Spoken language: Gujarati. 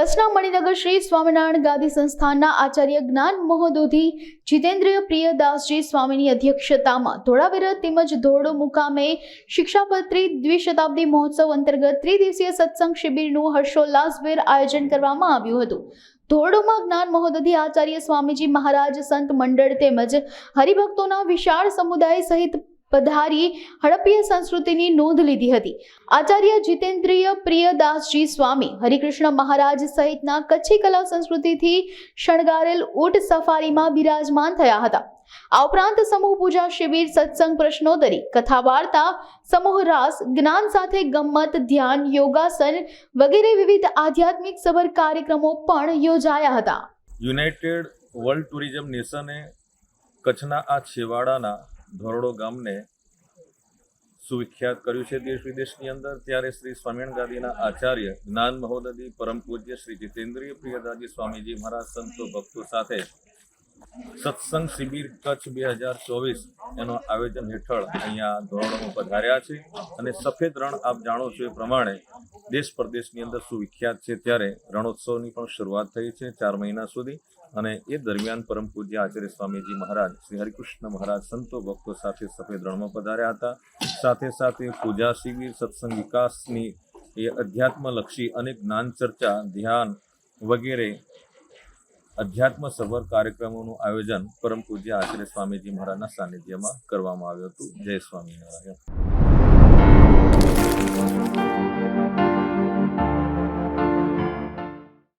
કચ્છના મણિનગર શ્રી સ્વામિનારાયણ ગાદી સંસ્થાનના આચાર્ય જ્ઞાન મહોદોધી, જીતેન્દ્રિય પ્રિયદાસજી સ્વામીની અધ્યક્ષતામાં ધોળાવીરા તેમજ ધોરડો મુકામે શિક્ષાપત્રી દ્વિશતાબ્દી મહોત્સવ અંતર્ગત ત્રિદિવસીય સત્સંગ શિબિરનું હર્ષોલ્લાસભેર આયોજન કરવામાં આવ્યું હતું. ધોરડોમાં જ્ઞાન મહોદધિ, આચાર્ય સ્વામીજી મહારાજ, સંત મંડળ તેમજ હરિભક્તોના વિશાળ સમુદાય સહિત પધારી હડપ્પીય સંસ્કૃતિની નોંધ લીધી હતી. આચાર્ય જીતેન્દ્રિય પ્રિયદાસજી સ્વામી હરિકૃષ્ણ મહારાજ સહિતના કચ્છી કલા સંસ્કૃતિથી શણગારેલ ઊંટ સફારીમાં બિરાજમાન થયા હતા. આ ઉપરાંત સમૂહ પૂજા શિબિર, સત્સંગ પ્રશ્નોત્તરી કથા વાર્તા સમૂહ રાસ, જ્ઞાન સાથે ગમ્મત, ધ્યાન, યોગાસન વગેરે વિવિધ આધ્યાત્મિક સભર કાર્યક્રમો પણ યોજાયા હતા. યુનાઇટેડ વર્લ્ડ ટુરિઝમ નેશને કચ્છના આ છેવાડાના ધોરડો ગામને સુવિખ્યાત કર્યું છે દેશ વિદેશની અંદર. ત્યારે શ્રી સ્વામિનારાયણ ગાદીના આચાર્ય જ્ઞાન મહોદય પરમ પૂજ્ય શ્રી જીતેન્દ્રિય પ્રિયદાજી સ્વામીજી મહારાજ, સંતો ભક્તો સાથે સત્સંગ શિબિર કચ્છ બે હજાર ચોવીસ એનો આયોજન હેઠળ અહીંયા ધોરડોમાં પધાર્યા છે અને સફેદ રણ આપ જાણો છો એ પ્રમાણે દેશ પ્રદેશની અંદર સુવિખ્યાત છે. ત્યારે રણોત્સવની પણ શરૂઆત થઈ છે ચાર મહિના સુધી અને એ દરમિયાન પરમ પૂજ્ય આચાર્ય સ્વામીજી મહારાજ, શ્રી હરિકૃષ્ણ મહારાજ સંતો ભક્તો સાથે સફેદ રણમાં પધાર્યા હતા. સાથે સાથે પૂજા શિબિર, સત્સંગ વિકાસની એ અધ્યાત્મલક્ષી અને જ્ઞાન ચર્ચા, ધ્યાન વગેરે અધ્યાત્મ સભર કાર્યક્રમોનું આયોજન પરમ પૂજ્ય આશ્રય સ્વામીજી મહારાજના સાનિધ્યમાં કરવામાં આવ્યું હતું. જય સ્વામિનારાયણ.